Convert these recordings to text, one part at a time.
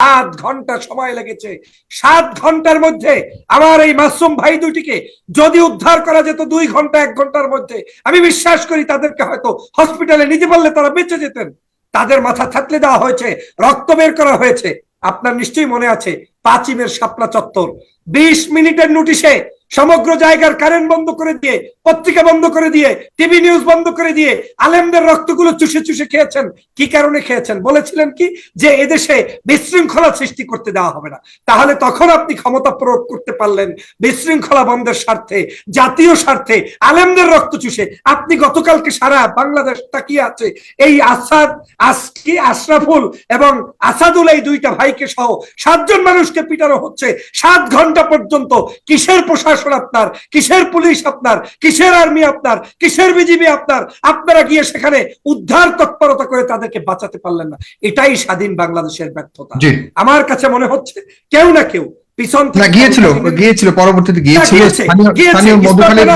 সাত ঘণ্টা সময় লেগেছে। সাত ঘণ্টার মধ্যে আমার এই মাসুম ভাই দুটিকে যদি উদ্ধার করা যেত দুই ঘণ্টা, এক ঘণ্টার মধ্যে, আমি বিশ্বাস করি তাদেরকে হয়তো হসপিটালে নিতে পারলে তারা বেঁচে যেতেন। তাদের মাথা থাকলে দেওয়া হয়েছে, রক্ত বের করা হয়েছে। আপনার নিশ্চয়ই মনে আছে, পাঁচিমের শাপলা চত্বর। বিশ মিনিটের নোটিশে সমগ্র জায়গার কারেন্ট বন্ধ করে দিয়ে, পত্রিকা বন্ধ করে দিয়ে টিভি নিউজ বন্ধ করে দিয়ে আলেমদের রক্তগুলো চুষে চুষে খেয়েছেন। কি কারণে খেয়েছেন? বলেছিলেন কি? যে এদেশে বিশৃঙ্খলা সৃষ্টি করতে দেওয়া হবে না। তাহলে তখন আপনি ক্ষমতা প্রয়োগ করতে পারলেন বিশৃঙ্খলা বন্ধের স্বার্থে, জাতীয় স্বার্থে, আলেমদের রক্ত চুষে। আপনি গতকালকে সারা বাংলাদেশ তাকিয়ে আছে। এই আসাদ, আজকি, আশরাফুল এবং আসাদুল এই দুইটা ভাইকে সহ সাতজন মানুষকে পিটানো হচ্ছে। সাত ঘণ্টা পর্যন্ত কিসের প্রশাসন আপনার কিসের পুলিশ আপনার কিসের আর্মি আপনার কিসের বিজিবি আপনার আপনারা গিয়ে সেখানে উদ্ধার তৎপরতা করে তাদেরকে বাঁচাতে পারলেন না। এটাই স্বাধীন বাংলাদেশের ব্যর্থতা। আমার কাছে মনে হচ্ছে কেউ না কেউ পিছন গিয়েছিল গিয়েছিল পরবর্তীতে গিয়েছিল। স্থানীয় গিয়েছে, স্থানীয় ইসলাম মধুখালীর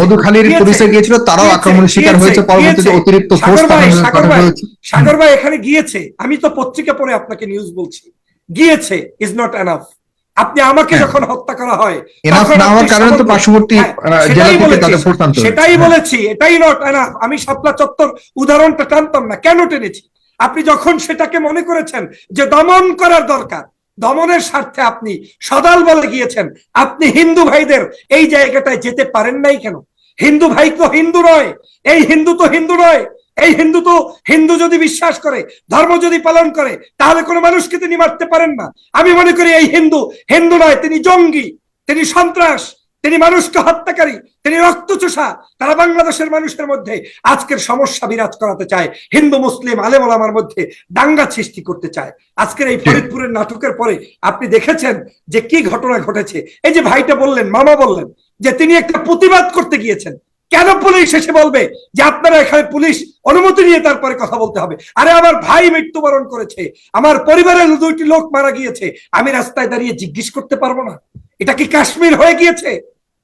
মধুখালীর পুলিশে গিয়েছিল তারাও আক্রমণের শিকার হয়েছে পরবর্তীতে অতিরিক্ত ফোর্স ভাই, পাঠানো সাগর পাঠানো ভাই, হয়েছে। সাগর ভাই এখানে গিয়েছে। আমি তো পত্রিকা পড়ে আপনাকে নিউজ বলছি। গিয়েছে ইজ নট এনাফ আপনি আমাকে হ্যাঁ। যখন হত্যা করা হয় কারণে তো পার্শ্ববর্তী হ্যাঁ, সেটাই বলেছি। সেটাই বলেছি এটাই নট আমি শাপলা চত্বর উদাহরণটা টানতাম না কেন টেনেছি আপনি যখন সেটাকে মনে করেছেন যে দমন করার দরকার দমনের স্বার্থে আপনি সদাল বলে গিয়েছেন আপনি হিন্দু ভাইদের এই জায়গাটায় যেতে পারেন নাই কেন হিন্দু ভাই তো হিন্দু নয় এই হিন্দু তো হিন্দু নয় এই হিন্দু তো হিন্দু যদি বিশ্বাস করে, ধর্ম যদি পালন করে, তাহলে কোনো মানুষকে তিনি মারতে পারেন না। আমি মনে করি এই হিন্দু হিন্দু নয়, তিনি জঙ্গি, তিনি সন্ত্রাস, তিনি মানুষকে হত্যাকারী, তিনি রক্তচোষা। তারা বাংলাদেশের মানুষের মধ্যে আজকের সমস্যা বিরাজ করাতে চায়। হিন্দু, মুসলিম, আলেম ওলামার মধ্যে দাঙ্গা সৃষ্টি করতে চায়। আজকের এই ফরিদপুরের নাটকের পরে আপনি দেখেছেন যে কি ঘটনা ঘটেছে। এই যে ভাইটা বললেন, মামা বললেন, যে তিনি একটা প্রতিবাদ করতে গিয়েছেন। কেন পুলিশ এসে বলবে যে আপনারা এখানে পুলিশ অনুমতি নিয়ে তারপরে কথা বলতে হবে? আরে আমার ভাই মৃত্যুবরণ করেছে, আমার পরিবারের দুইটি লোক মারা গিয়েছে, আমি রাস্তায় দাঁড়িয়ে জিজ্ঞেস করতে পারব না। এটা কি কাশ্মীর হয়ে গিয়েছে?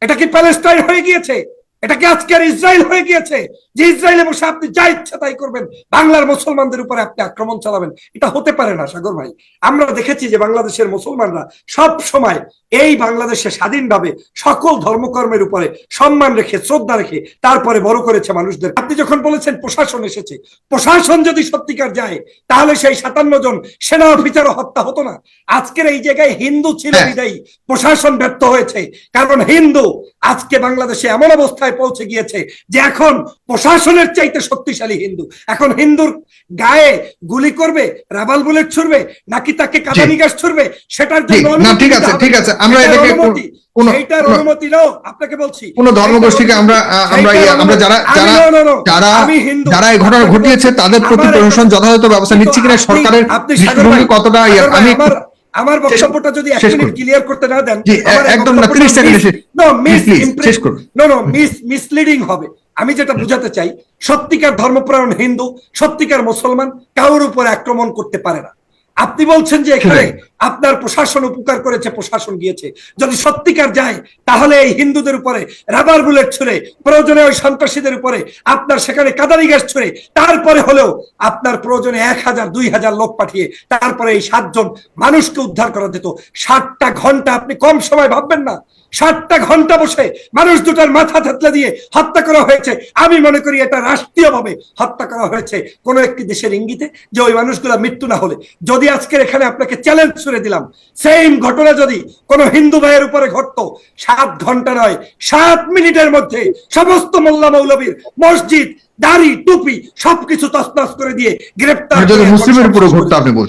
এটা কি প্যালেস্টাইন হয়ে গিয়েছে? এটা কি আজকের ইসরায়েল হয়ে গিয়েছে। যে ইসরায়েলে বসে আপনি যা ইচ্ছা তাই করবেন বাংলার মুসলমানদের উপরে আপনি আক্রমণ চালাবেন। এটা হতে পারে না সাগর ভাই। আমরা দেখেছি যে বাংলাদেশের মুসলমানরা সব সময় এই বাংলাদেশে স্বাধীনভাবে সকল ধর্মকর্মের উপরে সম্মান রেখে শ্রদ্ধা রেখে তারপরে বড় করেছে মানুষদের। আপনি যখন বলেছেন প্রশাসন এসেছে প্রশাসন যদি সত্যিকার যায় তাহলে সেই সাতান্ন জন সেনা অফিসারও হত্যা হতো না। আজকের এই জায়গায় হিন্দু ছিল হ্যাঁ। বিদায়ী। প্রশাসন ব্যর্থ হয়েছে। কারণ হিন্দু আজকে বাংলাদেশে এমন অবস্থায় পৌঁছে গিয়েছে যে এখন প্রশাসনের চাইতে শক্তিশালী হিন্দু। এখন হিন্দুর গায়ে গুলি করবে রাবাল বুলেট ছুড়বে নাকি তাকে কাদানি গ্যাস ছুড়বে সেটার জন্য ঠিক আছে ঠিক আছে আমরা এটাকে অনুমতি, নাও আপনাকে বলছি। কোনো ধর্মগোষ্ঠীকে আমরা আমরা ইয়ে- আমরা যারা যারা যারা যারা এই ঘটনা ঘটিয়েছে তাদের প্রতি প্রশাসন যথাযথ ব্যবস্থা নিচ্ছে কিনা সরকারের কতটা ইয়ে আমি আমার বক্তব্যটা যদি এক মিনিট ক্লিয়ার করতে না দেন একদম না, 30 সেকেন্ডে নো impre- শেষ করুন। নো নো মিস মিসলিডিং হবে। আমি যেটা বুঝাতে চাই সত্যিকার ধর্মপ্রাণ হিন্দু সত্যিকার মুসলমান কারোর উপর আক্রমণ করতে পারে না। আপনি বলছেন যে এখানে আপনার প্রশাসন উপকার করেছে প্রশাসন গিয়েছে। যদি সত্যিকার যায় তাহলে এই হিন্দুদের উপরে রাবার বুলেট ছুড়ে প্রয়োজনে ওই সন্ত্রাসীদের উপরে আপনার সেখানে কাদারি গ্যাস ছুড়ে তারপরে হলেও আপনার প্রয়োজনে এক হাজার দুই হাজার লোক পাঠিয়ে তারপরে এই সাতজন মানুষকে উদ্ধার করা যেত। ষাটটা ঘণ্টা আপনি কম সময় ভাববেন না। ষাটটা ঘণ্টা বসে মানুষ দুটার মাথা থেতলে দিয়ে হত্যা করা হয়েছে। আমি মনে করি এটা রাষ্ট্রীয়ভাবে হত্যা করা হয়েছে। কোন একটি দেশের ইঙ্গিতে যে ওই মানুষগুলা মৃত্যু না হলে। যদি আজকের এখানে আপনাকে চ্যালেঞ্জ ছুড়ে দিলাম সেম ঘটনা যদি কোনো হিন্দু ভাইয়ের উপরে ঘটতো সাত ঘণ্টা নয় সাত মিনিটের মধ্যে সমস্ত মোল্লা মৌলবীর মসজিদ দাড়ি টুপি সবকিছু তসনস করে দিয়ে গ্রেপ্তার মুসলিমের উপরে ঘটতো আপনি